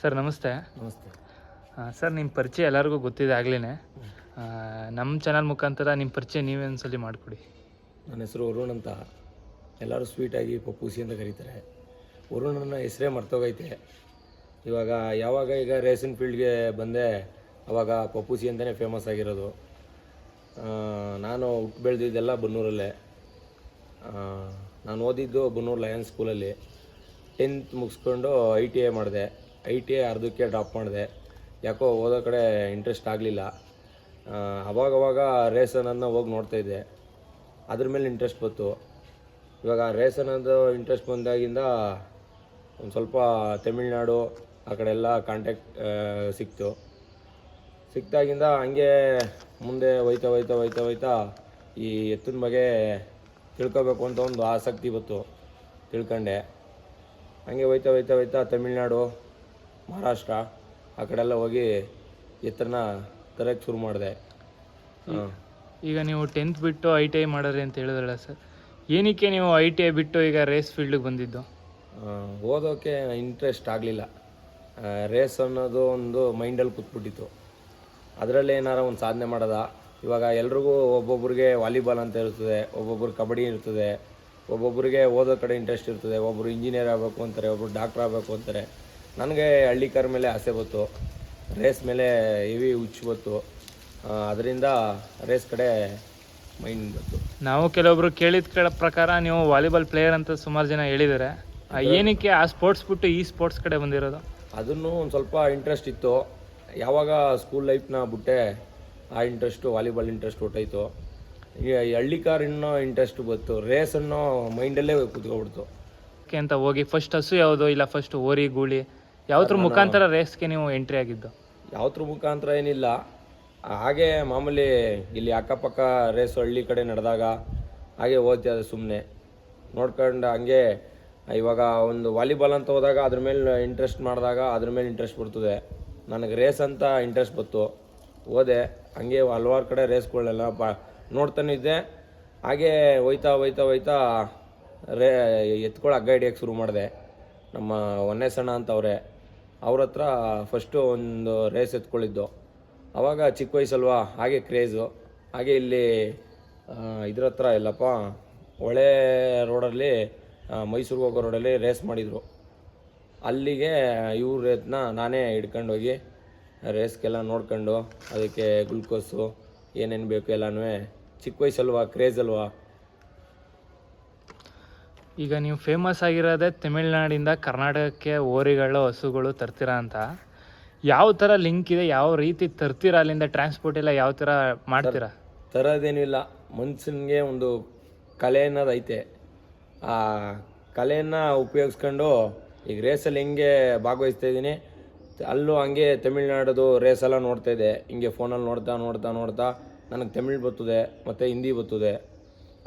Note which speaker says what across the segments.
Speaker 1: Sir ನಮಸ್ತೆ.
Speaker 2: ನಮಸ್ತೆ.
Speaker 1: Sir ನಿಮ್ಮ ಪರಿಚಯ ಎಲ್ಲರಿಗೂ ಗೊತ್ತಿದೆ ಆಗ್ಲೇ ನಮ್ಮ ಚಾನಲ್ ಮುಖಾಂತರ ನಿಮ್ಮ ಪರಿಚಯ ನೀವೇ ಒಂದ್ಸಲಿ ಮಾಡಿಕೊಡಿ.
Speaker 2: ನನ್ನ ಹೆಸರು ವರುಣ್ ಅಂತ. ಎಲ್ಲರೂ ಸ್ವೀಟಾಗಿ ಪಪ್ಪೂಸಿ ಅಂತ ಕರೀತಾರೆ. ವರುಣನ ಹೆಸರೇ ಮರ್ತೋಗೈತೆ. ಇವಾಗ ಯಾವಾಗ ಈಗ ರೇಸನ್ ಫೀಲ್ಡ್ಗೆ ಬಂದೆ ಅವಾಗ ಪಪ್ಪೂಸಿ ಅಂತಲೇ ಫೇಮಸ್ ಆಗಿರೋದು. ನಾನು ಹುಟ್ಟು ಬೆಳೆದಿದ್ದೆಲ್ಲ ಬನ್ನೂರಲ್ಲೇ. ನಾನು ಓದಿದ್ದು ಬನ್ನೂರು ಲಯನ್ಸ್ ಸ್ಕೂಲಲ್ಲಿ ಟೆಂತ್ ಮುಗಿಸ್ಕೊಂಡು ಐ ಟಿ ಐ ಮಾಡಿದೆ. ಐ ಟಿ ಅರ್ಧಕ್ಕೆ ಡ್ರಾಪ್ ಮಾಡಿದೆ. ಯಾಕೋ ಓದೋ ಕಡೆ ಇಂಟ್ರೆಸ್ಟ್ ಆಗಲಿಲ್ಲ. ಅವಾಗವಾಗ ರೇಸನನ್ನು ಹೋಗಿ ನೋಡ್ತಾ ಇದ್ದೆ. ಅದ್ರ ಮೇಲೆ ಇಂಟ್ರೆಸ್ಟ್ ಬಂತು. ಇವಾಗ ರೇಸನ್ ಅನ್ನೋದು ಇಂಟ್ರೆಸ್ಟ್ ಬಂದಾಗಿಂದ ಒಂದು ಸ್ವಲ್ಪ ತಮಿಳ್ನಾಡು ಆ ಕಡೆ ಎಲ್ಲ ಕಾಂಟ್ಯಾಕ್ಟ್ ಸಿಕ್ತು. ಸಿಕ್ತಾಗಿಂದ ಹಂಗೆ ಮುಂದೆ ಹೋಯ್ತಾ ಹೋಯ್ತಾ ಹೋಯ್ತಾ ಹೋಯ್ತಾ ಈ ಎತ್ತಿನ ಬಗ್ಗೆ ತಿಳ್ಕೊಬೇಕು ಅಂತ ಒಂದು ಆಸಕ್ತಿ ಬಂತು ತಿಳ್ಕೊಂಡೆ. ಹಂಗೆ ಹೋಯ್ತಾ ಹೋಯ್ತಾ ಹೋಯ್ತಾ ತಮಿಳ್ನಾಡು ಮಹಾರಾಷ್ಟ್ರ ಆ ಕಡೆ ಎಲ್ಲ ಹೋಗಿ ಎತ್ತರನ ತರಕ್ಕೆ ಶುರು ಮಾಡಿದೆ. ಹಾಂ.
Speaker 1: ಈಗ ನೀವು ಟೆಂತ್ ಬಿಟ್ಟು ಐ ಟಿ ಐ ಮಾಡೋರಿ ಅಂತ ಹೇಳಿದ್ರಲ್ಲ ಸರ್ ಏನಕ್ಕೆ ನೀವು ಐ ಟಿ ಐ ಬಿಟ್ಟು ಈಗ ರೇಸ್ ಫೀಲ್ಡಿಗೆ ಬಂದಿದ್ದು?
Speaker 2: ಓದೋಕ್ಕೆ ಇಂಟ್ರೆಸ್ಟ್ ಆಗಲಿಲ್ಲ. ರೇಸ್ ಅನ್ನೋದು ಒಂದು ಮೈಂಡಲ್ಲಿ ಕೂತ್ಬಿಟ್ಟಿತ್ತು. ಅದರಲ್ಲಿ ಏನಾರ ಒಂದು ಸಾಧನೆ ಮಾಡೋದ? ಇವಾಗ ಎಲ್ರಿಗೂ ಒಬ್ಬೊಬ್ರಿಗೆ ವಾಲಿಬಾಲ್ ಅಂತ ಇರ್ತದೆ ಒಬ್ಬೊಬ್ರು ಕಬಡ್ಡಿ ಇರ್ತದೆ ಒಬ್ಬೊಬ್ಬರಿಗೆ ಓದೋ ಕಡೆ ಇಂಟ್ರೆಸ್ಟ್ ಇರ್ತದೆ ಒಬ್ಬರು ಇಂಜಿನಿಯರ್ ಆಗಬೇಕು ಅಂತಾರೆ ಒಬ್ಬರು ಡಾಕ್ಟ್ರ್ ಆಗಬೇಕು ಅಂತಾರೆ. ನನಗೆ ಹಳ್ಳಿಕಾರ ಮೇಲೆ ಆಸೆ ಬಂತು. ರೇಸ್ ಮೇಲೆ ಹೆವಿ ಹುಚ್ಚು ಬಂತು. ಅದರಿಂದ ರೇಸ್ ಕಡೆ ಮೈಂಡ್ ಬಂತು.
Speaker 1: ನಾವು ಕೆಲವೊಬ್ರು ಕೇಳಿದ ಕೇಳ ಪ್ರಕಾರ ನೀವು ವಾಲಿಬಾಲ್ ಪ್ಲೇಯರ್ ಅಂತ ಸುಮಾರು ಜನ ಹೇಳಿದ್ದಾರೆ. ಏನಕ್ಕೆ ಆ ಸ್ಪೋರ್ಟ್ಸ್ ಬಿಟ್ಟು ಈ ಸ್ಪೋರ್ಟ್ಸ್ ಕಡೆ ಬಂದಿರೋದು?
Speaker 2: ಅದನ್ನು ಒಂದು ಸ್ವಲ್ಪ ಇಂಟ್ರೆಸ್ಟ್ ಇತ್ತು. ಯಾವಾಗ ಸ್ಕೂಲ್ ಲೈಫ್ನ ಬಿಟ್ಟೆ ಆ ಇಂಟ್ರೆಸ್ಟು ವಾಲಿಬಾಲ್ ಇಂಟ್ರೆಸ್ಟ್ ಹೊಟ್ಟೋಯ್ತು. ಈ ಹಳ್ಳಿ ಕಾರ್ ಇನ್ನೂ ಇಂಟ್ರೆಸ್ಟ್ ಬಂತು. ರೇಸ್ ಅನ್ನೋ ಮೈಂಡಲ್ಲೇ ಕೂತ್ಕೊಬಿಡ್ತು
Speaker 1: ಅಂತ ಹೋಗಿ ಫಸ್ಟ್ ಹಸು ಯಾವುದು? ಇಲ್ಲ ಫಸ್ಟ್ ಓರಿ ಗೂಳಿ? ಯಾವ್ದ್ರ ಮುಖಾಂತರ ರೇಸ್ಗೆ ನೀವು ಎಂಟ್ರಿ ಆಗಿದ್ದು?
Speaker 2: ಯಾವ್ದ್ರ ಮುಖಾಂತರ ಏನಿಲ್ಲ. ಹಾಗೆ ಮಾಮೂಲಿ ಇಲ್ಲಿ ಅಕ್ಕಪಕ್ಕ ರೇಸ್ ಹಳ್ಳಿ ಕಡೆ ನಡೆದಾಗ ಹಾಗೆ ಓದ್ತಾ ಸುಮ್ಮನೆ ನೋಡ್ಕೊಂಡು ಹಂಗೆ ಇವಾಗ ಒಂದು ವಾಲಿಬಾಲ್ ಅಂತ ಹೋದಾಗ ಅದ್ರ ಮೇಲೆ ಇಂಟ್ರೆಸ್ಟ್ ಮಾಡಿದಾಗ ಅದ್ರ ಮೇಲೆ ಇಂಟ್ರೆಸ್ಟ್ ಬರ್ತದೆ. ನನಗೆ ರೇಸ್ ಅಂತ ಇಂಟ್ರೆಸ್ಟ್ ಬಂತು. ಓದೆ ಹಂಗೆ ಹಲ್ವಾರು ಕಡೆ ರೇಸ್ಗಳೆಲ್ಲ ಬ ನೋಡ್ತಾನೆ ಇದ್ದೆ. ಹಾಗೆ ಹೋಯ್ತಾ ಹೋಯ್ತಾ ಹೋಯ್ತಾ ರೇ ಎತ್ಕೊಳ್ಳೋ ಹಗ್ಗ ಹಿಡಿಯೋಕ್ಕೆ ಶುರು ಮಾಡಿದೆ. ನಮ್ಮ ಒನ್ನೇ ಸಣ್ಣ ಅಂತ ಅವರೇ ಹತ್ರ ಫಸ್ಟು ಒಂದು ರೇಸ್ ಎತ್ಕೊಳ್ಳಿದ್ದು ಆವಾಗ ಚಿಕ್ಕ ವಯಸ್ಸಲ್ವಾ? ಹಾಗೆ ಕ್ರೇಜು ಹಾಗೆ ಇಲ್ಲಿ ಇದ್ರ ಹತ್ರ ಎಲ್ಲಪ್ಪ ಹೊಳೆ ರೋಡಲ್ಲಿ ಮೈಸೂರಿಗೆ ಹೋಗೋ ರೋಡಲ್ಲಿ ರೇಸ್ ಮಾಡಿದರು. ಅಲ್ಲಿಗೆ ಇವ್ರನ್ನ ನಾನೇ ಹಿಡ್ಕೊಂಡೋಗಿ ರೇಸ್ಗೆಲ್ಲ ನೋಡ್ಕೊಂಡು, ಅದಕ್ಕೆ ಗ್ಲುಕೋಸು ಏನೇನು ಬೇಕು ಎಲ್ಲನೂ ಚಿಕ್ಕ ವಯಸ್ಸಲ್ವಾ? ಕ್ರೇಜ್ ಅಲ್ವಾ?
Speaker 1: ಈಗ ನೀವು ಫೇಮಸ್ ಆಗಿರೋದೇ ತಮಿಳ್ನಾಡಿಂದ ಕರ್ನಾಟಕಕ್ಕೆ ಓರಿಗಳು ಹಸುಗಳು ತರ್ತೀರಾ ಅಂತ. ಯಾವ ಥರ ಲಿಂಕ್ ಇದೆ? ಯಾವ ರೀತಿ ತರ್ತೀರಾ ಅಲ್ಲಿಂದ ಟ್ರಾನ್ಸ್ಪೋರ್ಟ್ ಎಲ್ಲ? ಯಾವ ಥರ ಮಾಡ್ತೀರಾ?
Speaker 2: ತರೋದೇನಿಲ್ಲ. ಮನುಷ್ಯನಿಗೆ ಒಂದು ಕಲೆ ಅನ್ನೋದು ಐತೆ. ಆ ಕಲೆಯನ್ನು ಉಪಯೋಗಿಸ್ಕೊಂಡು ಈಗ ರೇಸಲ್ಲಿ ಹೆಂಗೆ ಭಾಗವಹಿಸ್ತಾ ಇದ್ದೀನಿ, ಅಲ್ಲೂ ಹಂಗೆ ತಮಿಳ್ನಾಡೋದು ರೇಸೆಲ್ಲ ನೋಡ್ತಾ ಇದೆ ಹಿಂಗೆ ಫೋನಲ್ಲಿ ನೋಡ್ತಾ ನೋಡ್ತಾ ನೋಡ್ತಾ ನನಗೆ ತಮಿಳ್ ಬರ್ತದೆ, ಮತ್ತು ಹಿಂದಿ ಬರ್ತದೆ.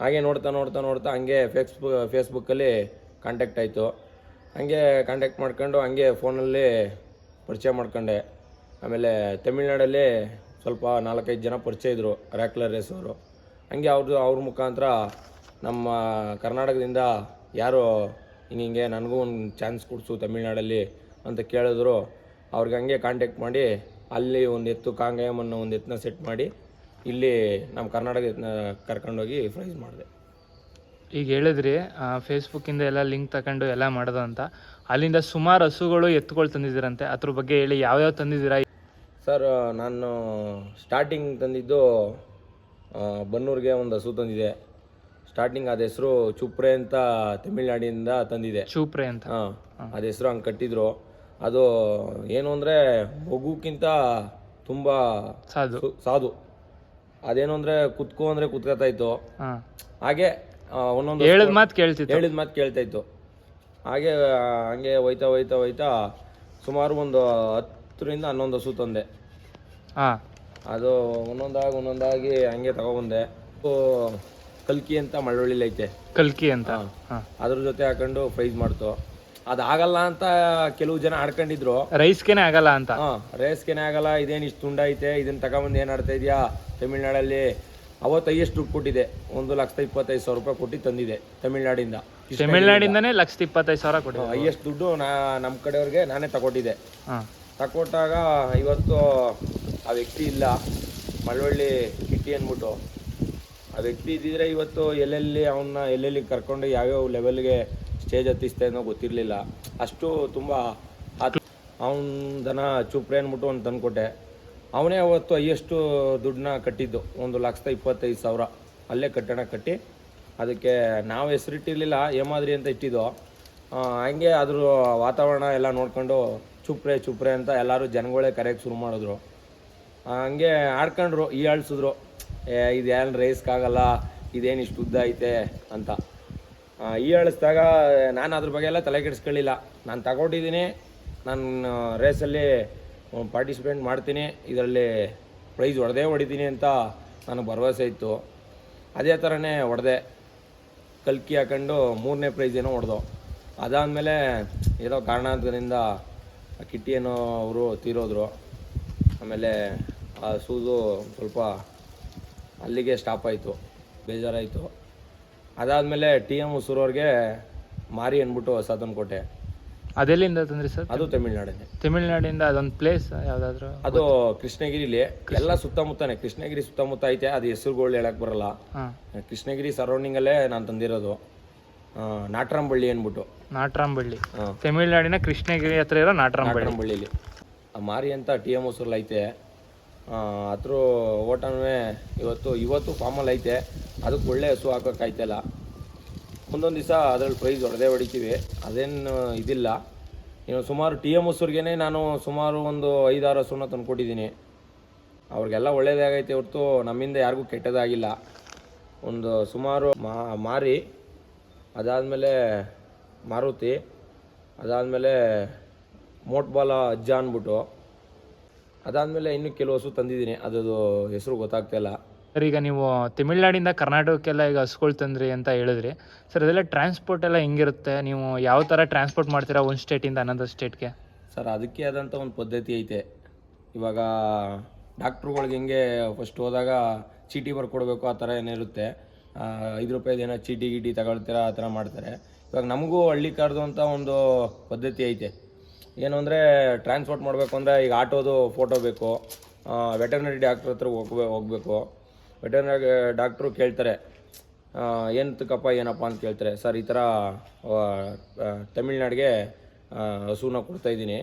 Speaker 2: ಹಾಗೆ ನೋಡ್ತಾ ನೋಡ್ತಾ ನೋಡ್ತಾ ಹಂಗೆ ಫೇಸ್ಬುಕ್ ಫೇಸ್ಬುಕ್ಕಲ್ಲಿ ಕಾಂಟ್ಯಾಕ್ಟ್ ಆಯಿತು. ಹಂಗೆ ಕಾಂಟ್ಯಾಕ್ಟ್ ಮಾಡ್ಕೊಂಡು ಹಂಗೆ ಫೋನಲ್ಲಿ ಪರಿಚಯ ಮಾಡ್ಕೊಂಡೆ. ಆಮೇಲೆ ತಮಿಳ್ನಾಡಲ್ಲಿ ಸ್ವಲ್ಪ ನಾಲ್ಕೈದು ಜನ ಪರಿಚಯ ಇದ್ದರು ರ್ಯಾಕ್ಲರ್ ರೇಸ್ ಅವರು. ಹಂಗೆ ಅವ್ರದ್ದು ಅವ್ರ ಮುಖಾಂತರ ನಮ್ಮ ಕರ್ನಾಟಕದಿಂದ ಯಾರು ಹಿಂಗೆ ಹಿಂಗೆ ನನಗೂ ಒಂದು ಚಾನ್ಸ್ ಕೊಡಿಸು ತಮಿಳ್ನಾಡಲ್ಲಿ ಅಂತ ಕೇಳಿದ್ರು. ಅವ್ರಿಗೆ ಹಂಗೆ ಕಾಂಟ್ಯಾಕ್ಟ್ ಮಾಡಿ ಅಲ್ಲಿ ಒಂದು ಎತ್ತು ಕಾಂಗಾಯಮ್ ಒಂದು ಎತ್ತನ್ನ ಸೆಟ್ ಮಾಡಿ ಇಲ್ಲಿ ನಮ್ಮ ಕರ್ನಾಟಕ ಕರ್ಕೊಂಡೋಗಿ ಪ್ರೈಸ್ ಮಾಡಿದೆ.
Speaker 1: ಈಗ ಹೇಳಿದ್ರಿ ಫೇಸ್ಬುಕ್ಕಿಂದ ಎಲ್ಲ ಲಿಂಕ್ ತಗೊಂಡು ಎಲ್ಲ ಮಾಡೋದು ಅಂತ. ಅಲ್ಲಿಂದ ಸುಮಾರು ಹಸುಗಳು ಎತ್ತುಗಳು ತಂದಿದ್ದೀರಂತೆ. ಅದ್ರ ಬಗ್ಗೆ ಹೇಳಿ ಯಾವ್ಯಾವ ತಂದಿದ್ದೀರಾ?
Speaker 2: ಸರ್ ನಾನು ಸ್ಟಾರ್ಟಿಂಗ್ ತಂದಿದ್ದು ಬನ್ನೂರಿಗೆ ಒಂದು ಹಸು ತಂದಿದೆ. ಸ್ಟಾರ್ಟಿಂಗ್ ಅದ ಹೆಸರು ಚುಪ್ರೆ ಅಂತ ತಮಿಳ್ನಾಡಿನಿಂದ ತಂದಿದೆ.
Speaker 1: ಚೂಪ್ರೆ ಅಂತ.
Speaker 2: ಹಾಂ ಅದ ಹೆಸರು ಹಂಗೆ ಕಟ್ಟಿದ್ರು. ಅದು ಏನು ಅಂದರೆ ಮಗುಕ್ಕಿಂತ ತುಂಬ
Speaker 1: ಸಾಧು.
Speaker 2: ಸಾಧು. ಅದೇನು ಅಂದ್ರೆ ಕುತ್ಕೋ ಅಂದ್ರೆ ಕುತ್ಕೋತಾ ಇತ್ತು. ಹಾಗೆ ಒಂದೊಂದು
Speaker 1: ಹೇಳಿದ ಮಾತು ಕೇಳ್ತಿತ್ತು.
Speaker 2: ಹೇಳಿದ ಮಾತು ಕೇಳ್ತಾ ಇತ್ತು. ಹಾಗೆ ಹಂಗೆ ಹೋಯ್ತಾ ಹೋಯ್ತಾ ಹೋಯ್ತಾ ಸುಮಾರು ಒಂದು ಹತ್ತರಿಂದ ಹನ್ನೊಂದು ಹಸು ತಂದೆ.
Speaker 1: ಹಾ.
Speaker 2: ಅದು ಒಂದೊಂದಾಗಿ ಒಂದೊಂದಾಗಿ ಹಂಗೆ ತಗೊಬಂದೆ. ಕಲ್ಕಿ ಅಂತ ಮಳ್ಳೊಳ್ಳಿಲೈತೆ ಐತೆ.
Speaker 1: ಕಲ್ಕಿ ಅಂತ.
Speaker 2: ಅದ್ರ ಜೊತೆ ಹಾಕೊಂಡು ಪ್ರೈಸ್ ಮಾಡ್ತು. ಅದು ಆಗಲ್ಲ ಅಂತ ಕೆಲವು ಜನ ಆಡ್ಕೊಂಡಿದ್ರು.
Speaker 1: ರೈಸ್ಗೆನೆ ಆಗಲ್ಲ ಅಂತ.
Speaker 2: ಹಾಂ ರೇಸ್ಗೆನೆ ಆಗಲ್ಲ ಇದೇನು ಇಷ್ಟು ತುಂಡ ಐತೆ ಇದನ್ನ ತಗೊಂಬಂದು ಏನು ಆಡ್ತಾ ಇದೆಯಾ? ತಮಿಳ್ನಾಡಲ್ಲಿ ಅವತ್ತು ಹೈಯೆಸ್ಟ್ ದುಡ್ಡು ಕೊಟ್ಟಿದೆ. ಒಂದು ಲಕ್ಷದ ಇಪ್ಪತ್ತೈದು ಸಾವಿರ ರೂಪಾಯಿ ಕೊಟ್ಟು ತಂದಿದೆ ತಮಿಳ್ನಾಡಿಂದ.
Speaker 1: ತಮಿಳ್ನಾಡಿಂದನೇ ಲಕ್ಷದ ಇಪ್ಪತ್ತೈದು ಸಾವಿರ ಕೊಟ್ಟು
Speaker 2: ಹೈಯೆಸ್ಟ್ ದುಡ್ಡು ನಾ ನಮ್ಮ ಕಡೆಯವ್ರಿಗೆ ನಾನೇ ತಗೊಟ್ಟಿದ್ದೆ.
Speaker 1: ಹಾಂ.
Speaker 2: ತಗೊಟ್ಟಾಗ ಇವತ್ತು ಆ ವ್ಯಕ್ತಿ ಇಲ್ಲ. ಮಳವಳ್ಳಿ ಕಿಟ್ಟಿ ಅಂದ್ಬಿಟ್ಟು. ಆ ವ್ಯಕ್ತಿ ಇದ್ದಿದ್ರೆ ಇವತ್ತು ಎಲ್ಲೆಲ್ಲಿ ಅವನ್ನ ಎಲ್ಲೆಲ್ಲಿ ಕರ್ಕೊಂಡು ಯಾವ್ಯಾವ ಲೆವೆಲ್ಗೆ ಸ್ಟೇಜ್ ಹತ್ತಿಸ್ತಾ ಅನ್ನೋ ಗೊತ್ತಿರಲಿಲ್ಲ. ಅಷ್ಟು ತುಂಬ ಅವನ ದನ ಚುಪ್ರೆ ಅಂದ್ಬಿಟ್ಟು ಒಂದು ತಂದುಕೊಟ್ಟೆ. ಅವನೇ ಅವತ್ತು ಅಯ್ಯಷ್ಟು ದುಡ್ಡನ್ನ ಕಟ್ಟಿದ್ದು. ಒಂದು ಲಕ್ಷದ ಇಪ್ಪತ್ತೈದು ಸಾವಿರ. ಅಲ್ಲೇ ಕಟ್ಟಣ ಕಟ್ಟಿ ಅದಕ್ಕೆ ನಾವು ಹೆಸರಿಟ್ಟಿರಲಿಲ್ಲ ಏಮಾದ್ರಿ ಅಂತ ಇಟ್ಟಿದ್ದು. ಹಂಗೆ ಅದ್ರ ವಾತಾವರಣ ಎಲ್ಲ ನೋಡ್ಕೊಂಡು ಚುಪ್ರೆ ಚುಪ್ರೆ ಅಂತ ಎಲ್ಲರೂ ಜನಗಳೇ ಕರೆಯಕ್ಕೆ ಶುರು ಮಾಡಿದ್ರು. ಹಂಗೆ ಆಡ್ಕೊಂಡ್ರು ಈ ಆಳ್ಸಿದ್ರು ಏ ಇದೇನು ರೇಸ್ಗಾಗಲ್ಲ ಇದೇನು ಇಷ್ಟು ಉದ್ದ ಐತೆ ಅಂತ. ಈ ಅಳಿಸಿದಾಗ ನಾನು ಅದ್ರ ಬಗ್ಗೆ ಎಲ್ಲ ತಲೆ ಕೆಡಿಸ್ಕೊಳ್ಳಿಲ್ಲ. ನಾನು ತಗೊಂಡಿದ್ದೀನಿ. ನಾನು ರೇಸಲ್ಲಿ ಪಾರ್ಟಿಸಿಪೇಟ್ ಮಾಡ್ತೀನಿ. ಇದರಲ್ಲಿ ಪ್ರೈಸ್ ಹೊಡೆದೇ ಹೊಡಿತೀನಿ ಅಂತ ನನಗೆ ಭರವಸೆ ಇತ್ತು. ಅದೇ ಥರನೇ ಹೊಡೆದೆ. ಕಲ್ಕಿ ಹಾಕೊಂಡು ಮೂರನೇ ಪ್ರೈಸ್ ಏನೋ ಹೊಡೆದು. ಅದಾದಮೇಲೆ ಏನೋ ಕಾರಣದಿಂದ ಆ ಕಿಟ್ಟಿ ಅವರು ತೀರೋದ್ರು. ಆಮೇಲೆ ಆ ಸೂಸು ಸ್ವಲ್ಪ ಅಲ್ಲಿಗೆ ಸ್ಟಾಪ್ ಆಯಿತು. ಬೇಜಾರಾಯಿತು. ಅದಾದಮೇಲೆ ಟಿ ಎಂ ಹುಸೂರವ್ರಿಗೆ ಮಾರಿ ಅಂದ್ಬಿಟ್ಟು ಕೋಟೆ
Speaker 1: ಅದೆಲ್ಲಿಂದ ತಂದ್ರಿ ಸರ್?
Speaker 2: ಅದು ತಮಿಳ್ನಾಡಿಂದ.
Speaker 1: ತಮಿಳ್ನಾಡಿಂದ ಅದೊಂದು ಪ್ಲೇಸ್ ಯಾವ್ದಾದ್ರು?
Speaker 2: ಅದು ಕೃಷ್ಣಗಿರಿಲಿ. ಎಲ್ಲ ಸುತ್ತಮುತ್ತನೇ. ಕೃಷ್ಣಗಿರಿ ಸುತ್ತಮುತ್ತ ಐತೆ. ಅದು ಹೆಸರುಗಳು ಹೇಳಕ್ ಬರಲ್ಲ. ಕೃಷ್ಣಗಿರಿ ಸರೌಂಡಿಂಗ್ ಅಲ್ಲೇ ನಾನು ತಂದಿರೋದು. ನಾಟ್ರಾಂಬಳ್ಳಿ ಅಂದ್ಬಿಟ್ಟು.
Speaker 1: ನಾಟ್ರಾಂಬಳ್ಳಿ. ತಮಿಳ್ನಾಡಿನ ಕೃಷ್ಣಗಿರಿ ಹತ್ರ ಇರೋ ನಾಟ್ರಾಂಬಳ್ಳಿ.
Speaker 2: ನಾಟ್ರಂಬಳ್ಳಿಲಿ. ಮಾರಿ ಅಂತ ಟಿ ಎಂ ಹೊಸೂರಲ್ಲಿ ಐತೆ. ಹತ್ರ ಓಟನೂ ಇವತ್ತು ಇವತ್ತು ಫಾರ್ಮಲ್ಲಿ ಐತೆ. ಅದಕ್ಕೆ ಒಳ್ಳೆ ಹಸು ಹಾಕೋಕ್ಕಾಯ್ತಲ್ಲ. ಒಂದೊಂದು ದಿವಸ ಅದ್ರಲ್ಲಿ ಪ್ರೈಸ್ ಹೊಡೆದೇ ಹೊಡಿತೀವಿ. ಅದೇನು ಇದಿಲ್ಲ. ಇನ್ನು ಸುಮಾರು ಟಿ ಎಂ ಹೊಸೂರ್ಗೆ ನಾನು ಸುಮಾರು ಒಂದು ಐದಾರು ಹಸುನ ತಂದುಕೊಟ್ಟಿದ್ದೀನಿ ಅವ್ರಿಗೆಲ್ಲ ಒಳ್ಳೇದೇ ಆಗೈತೆ ಹೊರತು ನಮ್ಮಿಂದ ಯಾರಿಗೂ ಕೆಟ್ಟದಾಗಿಲ್ಲ. ಒಂದು ಸುಮಾರು ಮಾರಿ, ಅದಾದಮೇಲೆ ಮಾರುತಿ, ಅದಾದಮೇಲೆ ಮೋಟ್ಬಾಲ ಅಜ್ಜ ಅಂದ್ಬಿಟ್ಟು. ಅದಾದಮೇಲೆ ಇನ್ನು ಕೆಲವು ಹಸು ತಂದಿದ್ದೀನಿ. ಅದು ಹೆಸರು ಗೊತ್ತಾಗ್ತಾಯಿಲ್ಲ
Speaker 1: ಸರ್ ಈಗ ನೀವು ತಮಿಳ್ನಾಡಿಂದ ಕರ್ನಾಟಕಕ್ಕೆಲ್ಲ ಈಗ ಹಸುಗಳು ತಂದ್ರಿ ಅಂತ ಹೇಳಿದ್ರಿ. ಸರ್ ಅದೆಲ್ಲ ಟ್ರಾನ್ಸ್ಪೋರ್ಟ್ ಎಲ್ಲ ಹೆಂಗಿರುತ್ತೆ? ನೀವು ಯಾವ ಥರ ಟ್ರಾನ್ಸ್ಪೋರ್ಟ್ ಮಾಡ್ತೀರಾ ಒಂದು ಸ್ಟೇಟಿಂದ ಸ್ಟೇಟ್ ಸ್ಟೇಟ್ಗೆ
Speaker 2: ಸರ್ ಅದಕ್ಕೆ ಆದಂಥ ಒಂದು ಪದ್ಧತಿ ಐತೆ. ಇವಾಗ ಡಾಕ್ಟ್ರುಗಳ್ಗೆ ಹೆಂಗೆ ಫಸ್ಟ್ ಹೋದಾಗ ಚೀಟಿ ಬರ್ಕೊಡ್ಬೇಕು ಆ ಥರ ಏನಿರುತ್ತೆ ಐದು ರೂಪಾಯಿದು ಏನೋ ಚೀಟಿ ಗೀಟಿ ತಗೊಳ್ತೀರಾ ಆ ಥರ ಮಾಡ್ತಾರೆ. ಇವಾಗ ನಮಗೂ ಹಳ್ಳಿ ಕಾರ್ದು ಅಂತ ಒಂದು ಪದ್ಧತಿ ಐತೆ. ಏನು ಅಂದರೆ ಟ್ರಾನ್ಸ್ಪೋರ್ಟ್ ಮಾಡಬೇಕು ಅಂದರೆ ಈಗ ಆಟೋದು ಫೋಟೋ ಬೇಕು ವೆಟರ್ನರಿ ಡಾಕ್ಟ್ರ್ ಹತ್ರ ಹೋಗ್ಬೇಕು ಹೋಗಬೇಕು. ವೆಟರ್ನರಿ ಡಾಕ್ಟ್ರು ಕೇಳ್ತಾರೆ ಏನಕ್ಕಪ್ಪ ಏನಪ್ಪ ಅಂತ ಕೇಳ್ತಾರೆ ಸರ್ ಈ ಥರ ತಮಿಳ್ನಾಡಿಗೆ ಆ, ಹಸುನ ಕೊಡ್ತಾ ಇದ್ದೀನಿ.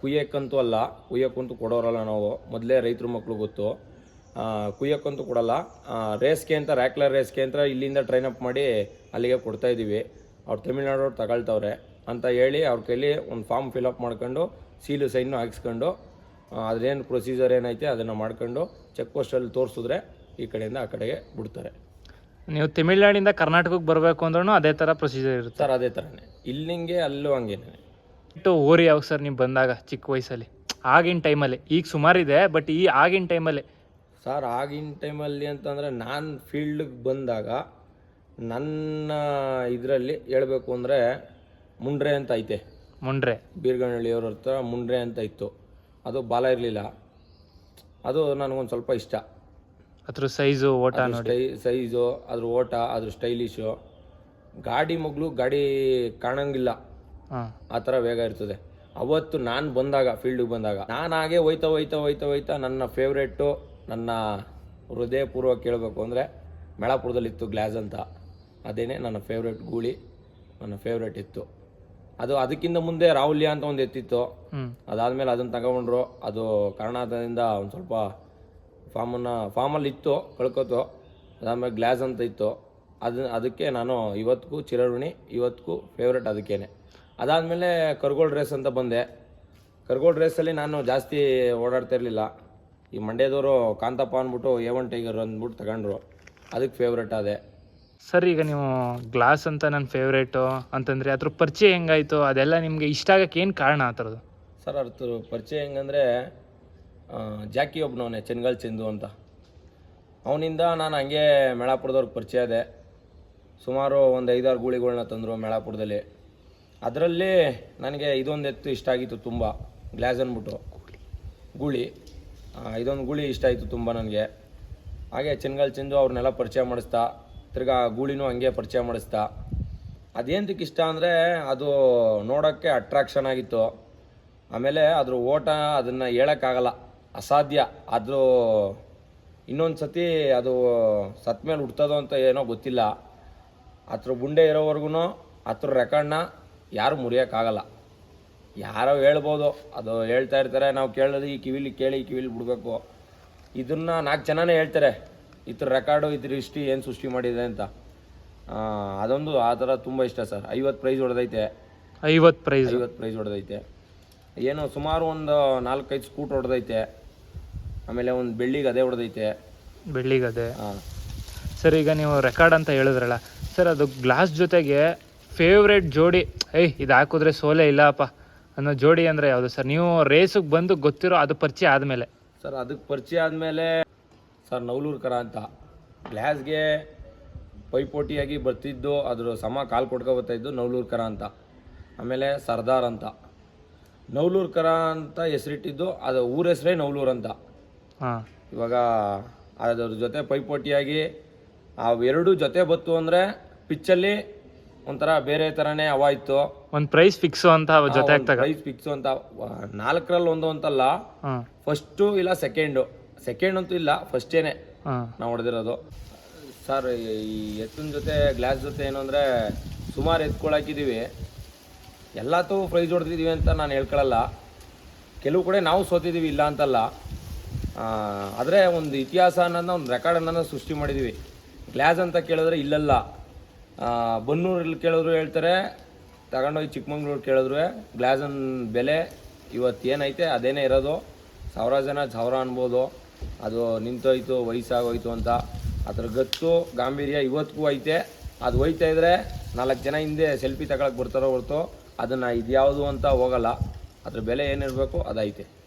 Speaker 2: ಕುಯ್ಯಕ್ಕಂತೂ ಅಲ್ಲ ಕುಯ್ಯಕ್ಕಂತೂ ಕೊಡೋರಲ್ಲ ನಾವು. ಮೊದಲೇ ರೈತರ ಮಕ್ಕಳು ಗೊತ್ತು. ಕುಯ್ಯೋಕ್ಕಂತೂ ಕೊಡಲ್ಲ. ರೇಸ್ಗೆ ಅಂತ ರ್ಯಾಕ್ಲರ್ ರೇಸ್ಗೆ ಅಂತ ಇಲ್ಲಿಂದ ಟ್ರೈನ್ ಅಪ್ ಮಾಡಿ ಅಲ್ಲಿಗೆ ಕೊಡ್ತಾಯಿದ್ದೀವಿ ಅವ್ರು ತಮಿಳ್ನಾಡವ್ರು ತಗೊಳ್ತವ್ರೆ. ಅಂತ ಹೇಳಿ ಅವ್ರ ಕೈಲಿ ಒಂದು ಫಾರ್ಮ್ ಫಿಲಪ್ ಮಾಡ್ಕೊಂಡು ಸೀಲು ಸೈನು ಹಾಕಿಸ್ಕೊಂಡು ಅದೇನು ಪ್ರೊಸೀಜರ್ ಏನೈತೆ ಅದನ್ನು ಮಾಡ್ಕೊಂಡು ಚೆಕ್ ಪೋಸ್ಟಲ್ಲಿ ತೋರಿಸಿದ್ರೆ ಈ ಕಡೆಯಿಂದ ಆ ಕಡೆಗೆ ಬಿಡ್ತಾರೆ.
Speaker 1: ನೀವು ತಮಿಳ್ನಾಡಿಂದ ಕರ್ನಾಟಕಕ್ಕೆ ಬರಬೇಕು ಅಂದ್ರೂ ಅದೇ ಥರ ಪ್ರೊಸೀಜರ್ ಇರುತ್ತೆ.
Speaker 2: ಸರ್ ಅದೇ ಥರನೇ ಇಲ್ಲಿಂಗೆ ಅಲ್ಲೂ ಹಂಗೇನೆ.
Speaker 1: ಬಿಟ್ಟು ಓರಿ ಯಾವಾಗ ಸರ್ ನೀವು ಬಂದಾಗ ಚಿಕ್ಕ ವಯಸ್ಸಲ್ಲಿ? ಆಗಿನ ಟೈಮಲ್ಲಿ ಈಗ ಸುಮಾರಿದೆ ಬಟ್ ಈ ಆಗಿನ ಟೈಮಲ್ಲಿ
Speaker 2: ಸರ್ ಆಗಿನ ಟೈಮಲ್ಲಿ ಅಂತಂದರೆ ನಾನು ಫೀಲ್ಡ್ಗೆ ಬಂದಾಗ ನನ್ನ ಇದರಲ್ಲಿ ಹೇಳಬೇಕು ಅಂದರೆ ಮುಂಡ್ರೆ ಅಂತ ಐತೆ.
Speaker 1: ಮುಂಡ್ರೆ.
Speaker 2: ಬೀರ್ಗನಹಳ್ಳಿಯವ್ರ ಹತ್ರ ಮುಂಡ್ರೆ ಅಂತ ಇತ್ತು. ಅದು ಬಾಲ ಇರಲಿಲ್ಲ. ಅದು ನನಗೊಂದು ಸ್ವಲ್ಪ ಇಷ್ಟ.
Speaker 1: ಅದ್ರ ಸೈಜು ಓಟ ನೋಡಿ.
Speaker 2: ಸ್ಟೈ ಸೈಜು ಅದ್ರ ಓಟ ಅದ್ರ ಸ್ಟೈಲಿಶು ಗಾಡಿ ಮಗಳು ಗಾಡಿ ಕಾಣಂಗಿಲ್ಲ. ಆ ಥರ ವೇಗ ಇರ್ತದೆ. ಅವತ್ತು ನಾನು ಬಂದಾಗ ಫೀಲ್ಡಿಗೆ ಬಂದಾಗ ನಾನು ಹಾಗೆ ಹೋಯ್ತಾ ಹೋಯ್ತಾ ಹೋಯ್ತಾ ಹೋಯ್ತಾ ನನ್ನ ಫೇವ್ರೇಟು ನನ್ನ ಹೃದಯಪೂರ್ವಕ ಕೇಳಬೇಕು ಅಂದರೆ ಮೇಳಾಪುರದಲ್ಲಿತ್ತು ಗ್ಲಾಸ್ ಅಂತ. ಅದೇನೇ ನನ್ನ ಫೇವ್ರೇಟ್ ಗೂಳಿ ನನ್ನ ಫೇವ್ರೇಟ್ ಇತ್ತು. ಅದು ಅದಕ್ಕಿಂತ ಮುಂದೆ ರಾಹುಲ್ಯ ಅಂತ ಒಂದು ಎತ್ತಿತ್ತು. ಅದಾದ್ಮೇಲೆ ಅದನ್ನು ತಗೊಂಡ್ರು. ಅದು ಕರ್ನಾಟಕದಿಂದ ಒಂದು ಸ್ವಲ್ಪ ಫಾರ್ಮನ್ನ ಫಾರ್ಮಲ್ಲಿ ಇತ್ತು ಕಳ್ಕೊತು ಅದಾದಮೇಲೆ ಗ್ಲಾಸ್ ಅಂತ ಇತ್ತು. ಅದನ್ನ ಅದಕ್ಕೆ ನಾನು ಇವತ್ತಿಗೂ ಚಿರಋಣಿ ಇವತ್ತಿಗೂ ಫೇವ್ರೇಟ್ ಅದಕ್ಕೇನೆ. ಅದಾದಮೇಲೆ ಕರ್ಗೋಲ್ ರೇಸ್ ಅಂತ ಬಂದೆ. ಕರ್ಗೋಳ್ ರೇಸಲ್ಲಿ ನಾನು ಜಾಸ್ತಿ ಓಡಾಡ್ತಾ ಇರಲಿಲ್ಲ. ಈ ಮಂಡ್ಯದವರು ಕಾಂತಪ್ಪ ಅಂದ್ಬಿಟ್ಟು ಎ ಒನ್ ಟೈಗರ್ ಅಂದ್ಬಿಟ್ಟು ತಗೊಂಡ್ರು. ಅದಕ್ಕೆ ಫೇವ್ರೇಟ್ ಅದೇ
Speaker 1: ಸರ್, ಈಗ ನೀವು ಗ್ಲಾಸ್ ಅಂತ ನನ್ನ ಫೇವ್ರೇಟು ಅಂತಂದರೆ ಅದ್ರ ಪರಿಚಯ ಹೆಂಗಾಯಿತು? ಅದೆಲ್ಲ ನಿಮಗೆ ಇಷ್ಟ ಆಗಕ್ಕೆ ಏನು ಕಾರಣ ಆ ಥರದ್ದು?
Speaker 2: ಸರ್, ಅದ್ರ ಪರಿಚಯ ಹೆಂಗಂದರೆ ಜಾಕಿ ಒಬ್ಬನವನೇ ಚೆನ್ಗಲ್ ಚಂದು ಅಂತ. ಅವನಿಂದ ನಾನು ಹಂಗೆ ಮೇಳಾಪುರದವ್ರಿಗೆ ಪರಿಚಯ ಇದೆ ಸುಮಾರು ಒಂದು ಐದಾರು ಗೂಳಿಗಳನ್ನ ತಂದರು ಮೇಳಾಪುರದಲ್ಲಿ ಅದರಲ್ಲಿ ನನಗೆ ಇದೊಂದು ಎತ್ತು ಇಷ್ಟ ಆಗಿತ್ತು ತುಂಬ, ಗ್ಲಾಸ್ ಅಂದ್ಬಿಟ್ಟು. ಗೂಳಿ. ಇದೊಂದು ಗೂಳಿ ಇಷ್ಟ ಆಯಿತು ತುಂಬ ನನಗೆ. ಹಾಗೆ ಚೆನ್ಗಲ್ ಚಂದು ಅವ್ರನ್ನೆಲ್ಲ ಪರಿಚಯ ಮಾಡಿಸ್ತಾ ತಿರ್ಗಾ ಗೂಳಿನೂ ಹಂಗೆ ಪರಿಚಯ ಮಾಡಿಸ್ತಾ. ಅದೇಂತಕ್ಕೆ ಇಷ್ಟ ಅಂದರೆ ಅದು ನೋಡೋಕ್ಕೆ ಅಟ್ರಾಕ್ಷನ್ ಆಗಿತ್ತು. ಆಮೇಲೆ ಅದ್ರ ಓಟ ಅದನ್ನು ಹೇಳೋಕ್ಕಾಗಲ್ಲ ಅಸಾಧ್ಯ. ಅದು ಇನ್ನೊಂದು ಸತಿ ಅದು ಸತ್ ಮೇಲೆ ಹುಡ್ತದೋ ಅಂತ ಏನೋ ಗೊತ್ತಿಲ್ಲ. ಅದ್ರ ಗುಂಡೆ ಇರೋವರೆಗೂ ಹತ್ರ ರೆಕಾರ್ಡ್ನ ಯಾರು ಮುರಿಯೋಕ್ಕಾಗಲ್ಲ ಯಾರೋ ಹೇಳ್ಬೋದು. ಅದು ಹೇಳ್ತಾ ಇರ್ತಾರೆ. ನಾವು ಕೇಳೋದು ಈ ಕಿವಿಲಿ ಕೇಳಿ ಕಿವಿಲಿ ಬಿಡಬೇಕು. ಇದನ್ನು ನಾಲ್ಕು ಜನನೇ ಹೇಳ್ತಾರೆ. ಇದ್ರ ರೆಕಾರ್ಡು ಇದ್ರ ಹಿಸ್ಟ್ರಿ ಏನು ಸೃಷ್ಟಿ ಮಾಡಿದೆ ಅಂತ. ಅದೊಂದು ಆ ಥರ ತುಂಬ ಇಷ್ಟ ಸರ್. ಐವತ್ತು ಪ್ರೈಸ್ ಹೊಡೆದೈತೆ.
Speaker 1: ಐವತ್ತು ಪ್ರೈಸ್
Speaker 2: ಐವತ್ತು ಪ್ರೈಸ್ ಹೊಡೆದೈತೆ. ಏನು ಸುಮಾರು ಒಂದು ನಾಲ್ಕೈದು ಸ್ಕೂಟ್ ಹೊಡೆದೈತೆ. ಆಮೇಲೆ ಒಂದು ಬೆಳ್ಳಿಗೆ ಅದೇ ಹೊಡೆದೈತೆ.
Speaker 1: ಬೆಳ್ಳಿಗದೆ
Speaker 2: ಹಾಂ
Speaker 1: ಸರ್ ಈಗ ನೀವು ರೆಕಾರ್ಡ್ ಅಂತ ಹೇಳಿದ್ರಲ್ಲ ಸರ್ ಅದು ಗ್ಲಾಸ್ ಜೊತೆಗೆ ಫೇವ್ರೇಟ್ ಜೋಡಿ ಏಯ್ ಇದು ಹಾಕಿದ್ರೆ ಸೋಲೆ ಇಲ್ಲಪ್ಪ ಅನ್ನೋ ಜೋಡಿ ಅಂದರೆ ಯಾವುದು ಸರ್? ನೀವು ರೇಸಿಗೆ ಬಂದು ಗೊತ್ತಿರೋ ಅದು ಪರಿಚಯ ಆದಮೇಲೆ.
Speaker 2: ಸರ್ ಅದಕ್ಕೆ ಪರಿಚಯ ಆದಮೇಲೆ ಸರ್ ನೌಲೂರು ಕರ ಅಂತ. ಗ್ಲಾಸ್ಗೆ ಪೈಪೋಟಿಯಾಗಿ ಬರ್ತಿದ್ದು ಅದ್ರ ಸಮ ಕಾಲು ನೌಲೂರು ಕರ ಅಂತ. ಆಮೇಲೆ ಸರ್ದಾರ್ ಅಂತ. ನೌಲೂರು ಕರ ಅಂತ ಹೆಸರಿಟ್ಟಿದ್ದು ಅದು ಊರ ಹೆಸರೇ ನೌಲೂರು ಅಂತ. ಇವಾಗ ಅದ್ರ ಜೊತೆ ಪೈಪೋಟಿಯಾಗಿ ಅವೆರಡು ಜೊತೆ ಬತ್ತು ಅಂದರೆ ಪಿಚ್ಚಲ್ಲಿ ಒಂಥರ ಬೇರೆ ಥರನೇ ಅವ ಇತ್ತು.
Speaker 1: ಒಂದು ಪ್ರೈಸ್ ಫಿಕ್ಸು ಅಂತ ಜೊತೆ
Speaker 2: ಪ್ರೈಸ್ ಫಿಕ್ಸು ಅಂತ. ನಾಲ್ಕರಲ್ಲಿ ಒಂದು ಅಂತಲ್ಲ ಫಸ್ಟು ಇಲ್ಲ ಸೆಕೆಂಡು ಸೆಕೆಂಡ್ ಅಂತೂ ಇಲ್ಲ ಫಸ್ಟೇನೆ ನಾವು ಹೊಡೆದಿರೋದು. ಸರ್ ಈ ಎತ್ತಿನ ಜೊತೆ ಗ್ಲಾಸ್ ಜೊತೆ ಏನು ಅಂದರೆ ಸುಮಾರು ಎತ್ಕೊಳಕಿದ್ದೀವಿ ಎಲ್ಲತ್ತೂ ಪ್ರೈಸ್ ಹೊಡೆದಿದ್ದೀವಿ ಅಂತ ನಾನು ಹೇಳ್ಕೊಳ್ಳಲ್ಲ ಕೆಲವು ಕಡೆ ನಾವು ಸೋತಿದ್ದೀವಿ ಇಲ್ಲ ಅಂತಲ್ಲ. ಆದರೆ ಒಂದು ಇತಿಹಾಸ ಅನ್ನೋದನ್ನ ಒಂದು ರೆಕಾರ್ಡ್ ಅನ್ನೋದನ್ನ ಸೃಷ್ಟಿ ಮಾಡಿದ್ದೀವಿ ಗ್ಲಾಸ್ ಅಂತ ಕೇಳಿದ್ರೆ ಇಲ್ಲಲ್ಲ. ಬನ್ನೂರಲ್ಲಿ ಕೇಳಿದ್ರು ಹೇಳ್ತಾರೆ ತಗೊಂಡೋಗಿ ಚಿಕ್ಕಮಂಗ್ಳೂರು ಕೇಳಿದ್ರು ಗ್ಲಾಸನ್ ಬೆಲೆ ಇವತ್ತು ಏನೈತೆ ಅದೇನೇ ಇರೋದು. ಸಾವಿರ ಜನ ಸಾವಿರ ಅನ್ಬೋದು. ಅದು ನಿಂತೋಯ್ತು, ವಯಸ್ಸಾಗೋಯ್ತು ಅಂತ. ಅದ್ರ ಗತ್ತು ಗಾಂಭೀರ್ಯ ಇವತ್ತಿಗೂ ಐತೆ. ಅದು ಹೋಯ್ತಾ ಇದ್ರೆ ನಾಲ್ಕು ಜನ ಹಿಂದೆ ಸೆಲ್ಫಿ ತಗೊಳಕ್ಕೆ ಬರ್ತಾರೋ ಹೊರ್ತು ಅದನ್ನು ಇದ್ಯಾವುದು ಅಂತ ಹೋಗಲ್ಲ. ಅದ್ರ ಬೆಲೆ ಏನಿರಬೇಕು ಅದೈತೆ.